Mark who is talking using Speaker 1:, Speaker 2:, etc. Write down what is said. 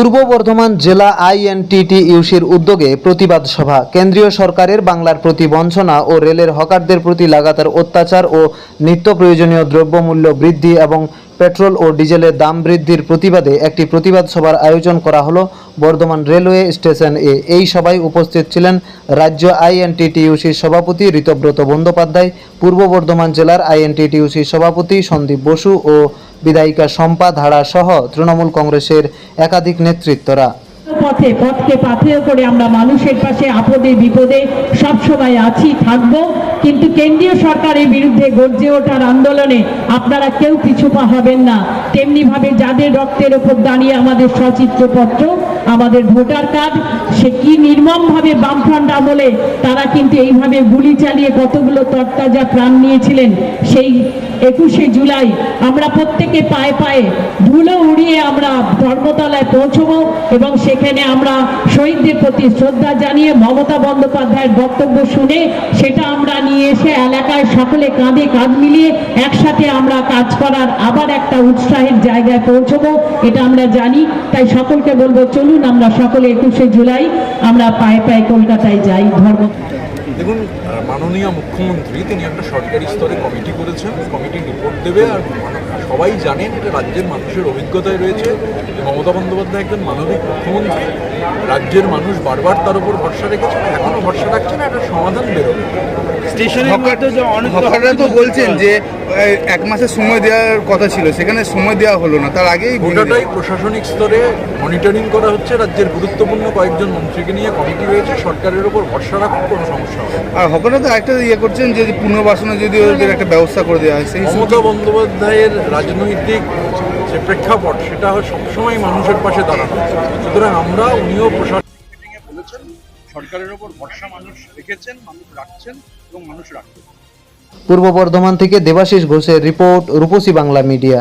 Speaker 1: পূর্ব বর্ধমান জেলা আইএনটিটি ইউসির উদ্যোগে প্রতিবাদ সভা। কেন্দ্রীয় সরকারের বাংলার প্রতি বঞ্চনা ও রেলের হকারদের প্রতি লাগাতার অত্যাচার ও নিত্য প্রয়োজনীয় দ্রব্যমূল্য বৃদ্ধি এবং পেট্রোল ও ডিজেলের দাম বৃদ্ধির প্রতিবাদে একটি প্রতিবাদ সভার আয়োজন করা হলো। বর্ধমান রেলওয়ে স্টেশন এ এই সভায় উপস্থিত ছিলেন রাজ্য আইএনটিটিউসির সভাপতি ঋতব্রত বন্দ্যোপাধ্যায়, পূর্ব বর্ধমান জেলার আইএনটিটিউসির সভাপতি সন্দীপ বসু ও বিধায়িকা শম্পা ধারা সহ তৃণমূল কংগ্রেসের একাধিক নেতৃত্বরা।
Speaker 2: পথে, পথকে পাথেয় করে আমরা মানুষের পাশে, আপদে, বিপদে সব সময় আছি, থাকব। কিন্তু কেন্দ্রীয় সরকারের বিরুদ্ধে গর্জে ওঠার আন্দোলনে আপনারা কেউ পিছুপা হবেন না। তেমনি ভাবে যাদের রক্তের ওপর দাঁড়িয়ে আমাদের সচিত্রপত্র, আমাদের ভোটার কার্ড, সে কি নির্মমভাবে বামফ্রন্ট আমলে তারা কিন্তু এইভাবে গুলি চালিয়ে কতগুলো তরতাজা প্রাণ নিয়েছিলেন, সেই একুশে জুলাই আমরা প্রত্যেকে পায়ে পায়ে ধুলো উড়িয়ে আমরা ধর্মতলায় পৌঁছবো এবং সেখানে আমরা শহীদদের প্রতি শ্রদ্ধা জানিয়ে মমতা বন্দ্যোপাধ্যায়ের বক্তব্য শুনে সেটা আমরা নিয়ে এসে এলাকায় সকলে কাঁধে কাঁধ মিলিয়ে একসাথে আমরা কাজ করার আবার একটা উৎসাহের জায়গায় পৌঁছবো, এটা আমরা জানি। তাই সকলকে বলব, চলুন আমরা সকলে একুশে জুলাই আমরা পায়ে পায়ে কলকাতায় যাই ধর্ম
Speaker 3: দেখুন মাননীয় মুখ্যমন্ত্রী তিনি একটা সরকারি স্তরে কমিটি করেছেন কমিটি রিপোর্ট দেবে আর সবাই জানেন এটা রাজ্যের মানুষের অভিজ্ঞতায় রয়েছে যে মমতা বন্দ্যোপাধ্যায় একজন মানবিক মুখ্যমন্ত্রী। রাজ্যের মানুষ বারবার তার উপর ভরসা রেখেছেন এখনও ভরসা রাখছে না একটা সমাধান বেরোবে।
Speaker 4: স্টেশনের মধ্যে যে অনেক তো বলছেন যে এক মাসের সময় দেওয়ার কথা ছিল সেখানে সময় দেওয়া হলো না তার আগেই
Speaker 3: গোটাটাই প্রশাসনিক স্তরে মনিটরিং করা হচ্ছে রাজ্যের গুরুত্বপূর্ণ কয়েকজন মন্ত্রীকে নিয়ে কমিটি হয়েছে সরকারের ওপর ভরসা রাখুন কোনো সমস্যা হবে না।
Speaker 4: আর তো একটা ইয়ে করছেন যে পুনর্বাসনে যদি ওদের একটা ব্যবস্থা করে দেওয়া হয় সেই
Speaker 3: মমতা বন্দ্যোপাধ্যায়ের রাজনৈতিক যে প্রেক্ষাপট সেটা সবসময় মানুষের পাশে দাঁড়ানো। সুতরাং আমরা উনিও প্রশাসন বলেছেন সরকারের ওপর ভরসা মানুষ রেখেছেন মানুষ রাখছেন এবং মানুষ রাখবেন
Speaker 1: পূর্ব বর্ধমান থেকে দেবাশিস ঘোষের রিপোর্ট রূপসী বাংলা মিডিয়া।